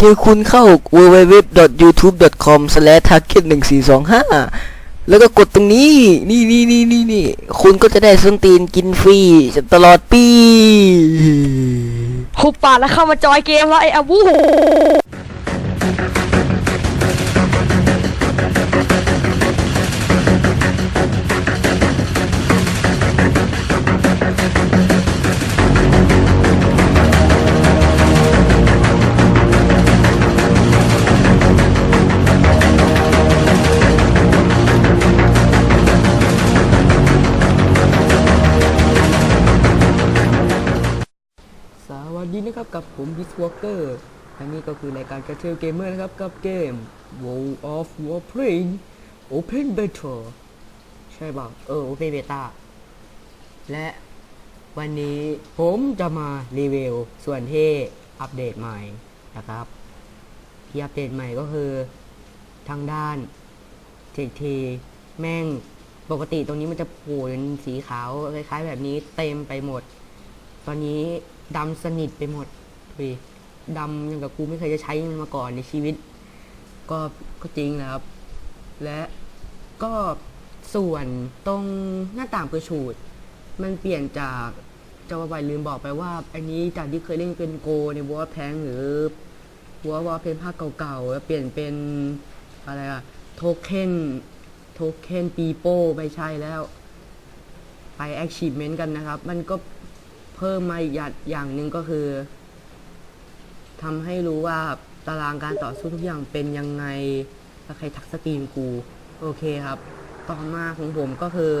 พียงคุณเข้า www.youtube.com/target1425 แล้วก็กดตรงนี้ นี่นี่นี่นี่นี่คุณก็จะได้ส้นตีนกินฟรีตลอดปีหุบปากแล้วเข้ามาจอยเกมแล้วไอ้อาวู ผมบิสวอเกอร์อันนี้ก็คือรายการกระเทลเกมเมอร์นะครับ กับเกม World of Warplane Open Beta ใช่ป่ะเออ Open Beta และวันนี้ผมจะมารีวิวส่วนที่อัปเดตใหม่นะครับ ที่อัปเดตใหม่ก็คือทางด้านทีทีแม่งปกติตรงนี้มันจะโผล่เป็นสีขาวคล้ายๆแบบนี้เต็มไปหมด ตอนนี้ดำสนิทไปหมด เว้ยดำอย่างกับกูไม่เคยจะใช้มันมาก่อนในชีวิต ก็ก็จริงนะครับ และก็ส่วนตรงหน้าต่างประชูด มันเปลี่ยนจากจะว่าไปลืมบอกไปว่า อันนี้จากที่เคยเล่นเป็นโกในวอร์แพงหรือวอร์วอร์เพนภาคเก่าๆแล้วเปลี่ยนเป็นอะไรอะโทเค็นโทเค็นปีโป้ไม่ใช่แล้ว ไป achievement กันนะครับ มันก็เพิ่มมาอีกอย่างอย่างหนึ่งก็คือ ทำให้รู้ว่าตารางการต่อสู้ทุกอย่างเป็นยังไงถ้าใครทักสตรีมกู โอเคครับ ต่อมาของผมก็คือ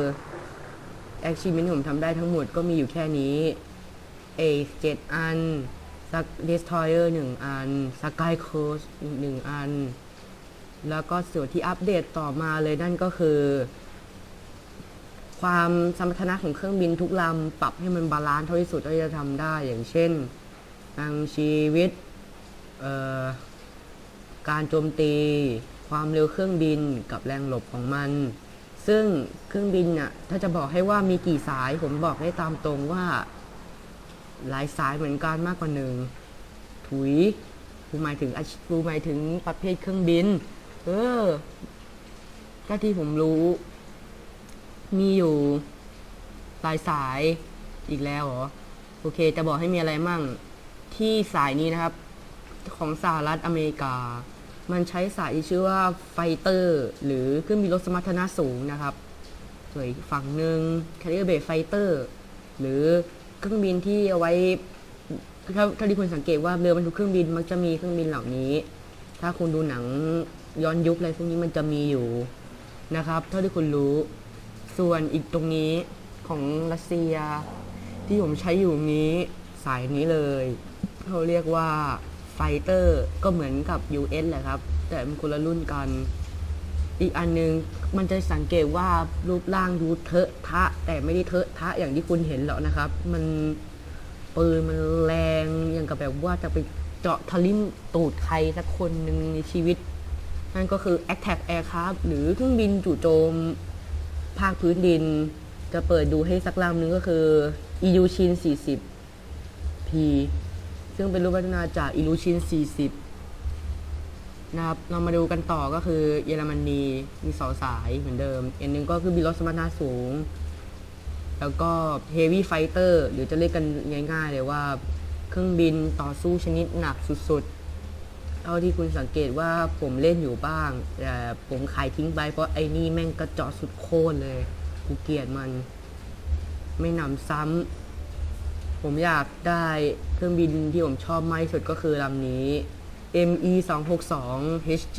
achievement ที่ผมทำได้ทั้งหมดก็มีอยู่แค่นี้ A 7อันสัก destroyer 1อัน sky coast อีกหนึ่งอัน แล้วก็ส่วนที่อัปเดตต่อมาเลยนั่นก็คือ ความสมรรถนะของเครื่องบินทุกลำปรับให้มันบาลานซ์เท่าที่สุดที่จะทำได้อย่างเช่นทางชีวิต การโจมตีความเร็วเครื่องบินกับแรงหลบของมัน ซึ่งเครื่องบินน่ะถ้าจะบอกให้ว่ามีกี่สายผมบอกได้ตามตรงว่า หลายสายเหมือนกันมากกว่าหนึ่งถุยกูหมายถึงอาชีพกูหมายถึงประเภทเครื่องบิน เออก็ที่ผมรู้ มีอยู่หลายสายอีกแล้วเหรอ โอเค จะบอกให้มีอะไรมั่ง ที่สายนี้นะครับ ของสหรัฐอเมริกา มันใช้สายที่ชื่อว่าไฟเตอร์ หรือเครื่องบินรบสมรรถนะสูงนะครับ ส่วนอีกฝั่งหนึ่งแคริเอร์เบสไฟเตอร์ หรือเครื่องบินที่เอาไว้ถ้าถ้าที่คุณสังเกตว่าเรือบรรทุกเครื่องบินมักจะมีเครื่องบินเหล่านี้ ถ้าคุณดูหนังย้อนยุคอะไรพวกนี้มันจะมีอยู่นะครับ เท่าที่คุณรู้ ส่วนอีกตรงนี้ของรัสเซียที่ผมใช้อยู่นี้สายนี้เลย เขาเรียกว่า ไฟเตอร์ก็เหมือนกับ US แหละครับ แต่มันคนละรุ่นกัน อีกอันนึงมันจะสังเกตว่ารูปร่างดูเทอะทะ แต่ไม่ได้เทอะทะอย่างที่คุณเห็นหรอกนะครับ มันปืนมันแรงอย่างกับแบบว่าจะไปเจาะทะลิมตูดใครสักคนหนึ่งในชีวิต นั่นก็คือ Attack Aircraft หรือเครื่องบินจู่โจม ภาคพื้นดิน จะเปิดดูให้สักลำหนึงก็คือ EU ชิน 40P ซึ่งเป็นรูปพัฒนาจาก EU ชิน 40 นะครับ เรามาดูกันต่อก็คือเยอรมนีมีสองสายเหมือนเดิมอันหนึ่งก็คือบินรถสมรรถนะสูง แล้วก็ Heavy Fighter หรือจะเรียกกันง่ายๆเลยว่าเครื่องบินต่อสู้ชนิดหนักสุดๆเท่าที่คุณสังเกตว่าผมเล่นอยู่บ้าง แต่ผมขายทิ้งไปเพราะไอ้นี่แม่งกระเจาะสุดโค่นเลย กูเกลียดมัน ไม่นำซ้ำ ผมอยากได้เครื่องบินที่ผมชอบมากที่สุดก็คือลำนี้ ME 2 6 2 HG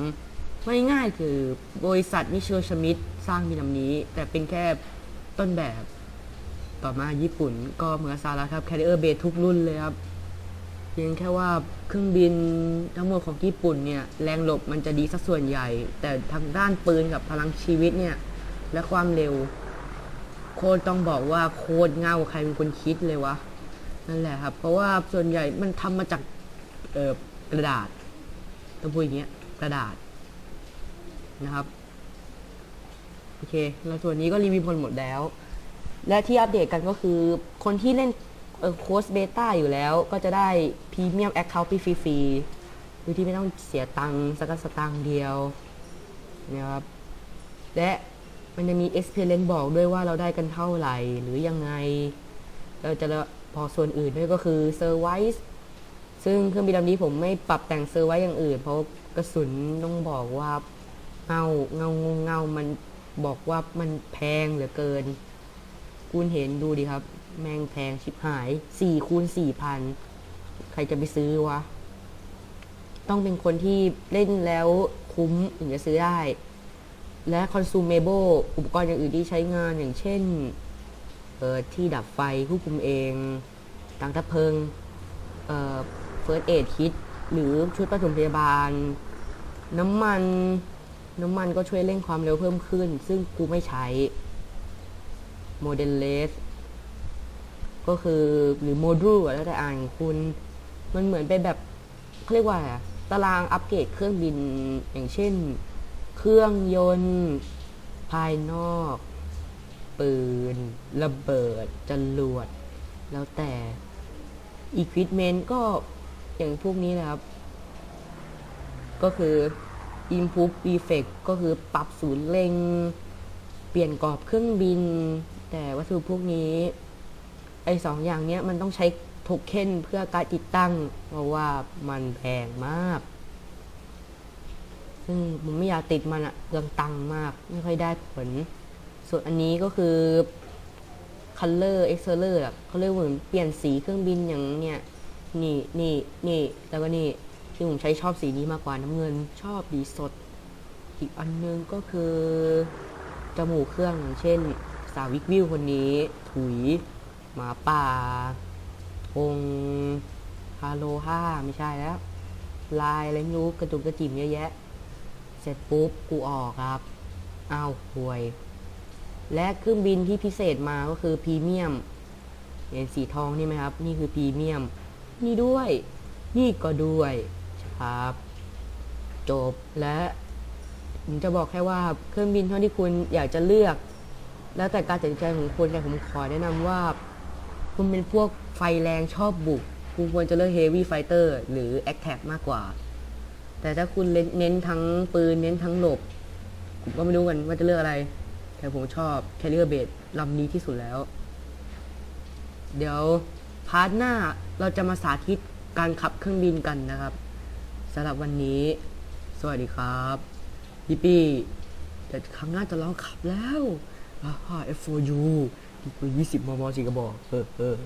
3ไม่ง่ายคือบริษัทมิเชลชมิดสร้างบินลำนี้ แต่เป็นแค่ต้นแบบต่อมาญี่ปุ่นก็เหมือนสหรัฐครับ Carrier Base ทุกรุ่นเลยครับเพียงแค่ว่าเครื่องบินทั้งหมดของญี่ปุ่นเนี่ยแรงหลบมันจะดีสักส่วนใหญ่ แต่ทางด้านปืนกับพลังชีวิตเนี่ยและความเร็ว โคตรต้องบอกว่าโคตรเง่าใครเป็นคนคิดเลยวะนั่นแหละครับ เพราะว่าส่วนใหญ่มันทำมาจากเออกระดาษต้องพูดอย่างเงี้ยกระดาษนะครับโอเคแล้วส่วนนี้ก็รีวิวผลหมดแล้ว และที่อัปเดตกันก็คือคนที่เล่นโค้ชเบต้าอยู่แล้วก็จะได้พรีเมียมแอคเคาท์ฟรีโดยที่ไม่ต้องเสียตังค์สักสตางค์เดียวนะครับและ มันจะมี experience บอกด้วยว่าเราได้กันเท่าไหร่หรือยังไง เราจะบอส่วนอื่นด้วยก็คือ service ซึ่งเครื่องบินลำนี้ผมไม่ปรับแต่งเซอร์ไว้อย่างอื่น เพราะกระสุนต้องบอกว่าเงาเงาเงามันบอกว่ามันแพงเหลือเกิน คุณเห็นดูดิครับ แมงแพงชิบหายสี่คูณสี่พันใครจะไปซื้อวะ ต้องเป็นคนที่เล่นแล้วคุ้มถึงจะซื้อได้ และ consumable อุปกรณ์อย่างอื่นที่ใช้งานอย่างเช่นเออที่ดับไฟควบคุมเองตังทับเพิงเอ่อ first aid kit หรือชุดปฐมพยาบาล น้ำมันน้ำมันก็ช่วยเร่งความเร็วเพิ่มขึ้น ซึ่งกูไม่ใช้ model less ก็คือหรือ module อะแล้วแต่อ่านคุณมันเหมือนเป็นแบบเขาเรียกว่าอะไรตารางอัปเกรดเครื่องบินอย่างเช่น เครื่องยนต์ ภายนอก ปืน ระเบิดจรวด แล้วแต่ Equipment ก็อย่างพวกนี้นะครับ ก็คือ Improve Effect ก็คือปรับศูนย์เล็ง เปลี่ยนกรอบเครื่องบิน แต่วัสดุพวกนี้ ไอ้สองอย่างเนี้ยมันต้องใช้โทเค็นเพื่อการติดตั้ง เพราะว่ามันแพงมาก ซึ่งผมไม่อยากติดมันอะเรื่องตังค์มาก ไม่ค่อยได้ผล ส่วนอันนี้ก็คือ color excelor อะเขาเรียกเหมือนเปลี่ยนสีเครื่องบินอย่างเนี้ยนี่นี่นี่แล้วก็นี่ที่ผมใช้ชอบสีนี้มากกว่าน้ำเงินชอบดีสด อีกอันนึงก็คือจมูกเครื่องอย่างเช่น สาวิกวิวคนนี้ ถุย หมาป่าองฮาโลห้าไม่ใช่แล้ว ลายอะไรไม่รู้กระจุกกระจิ๋มเยอะแยะ เสร็จปุ๊บกูออกครับ อ้าวห่วย และเครื่องบินที่พิเศษมาก็คือพรีเมียมเห็นสีทองนี่ไหมครับ นี่คือพรีเมียม นี่ด้วย นี่ก็ด้วยครับ จบและผมจะบอกแค่ว่าเครื่องบินเท่าที่คุณอยากจะเลือก แล้วแต่การตัดสินใจของคุณแต่ผมขอแนะนำว่า คุณเป็นพวกไฟแรงชอบบุก คุณควรจะเลือก Heavy Fighter หรือ Attack มากกว่า แต่ถ้าคุณเน้นทั้งปืนเน้นทั้งหลบผมก็ไม่รู้กันว่าจะเลือกอะไร แต่ผมชอบ Carrier b a s ลำนี้ที่สุดแล้ว เดี๋ยวพาร์ทหน้าเราจะมาสาธิตการขับเครื่องบินกันนะครับสำหรับวันนี้ สวัสดีครับพี่ปี้แต่ครั้งหน้าจะลองขับแล้วอ่า F4U ดีกว่า20 มมสี่กระบอกเออเออ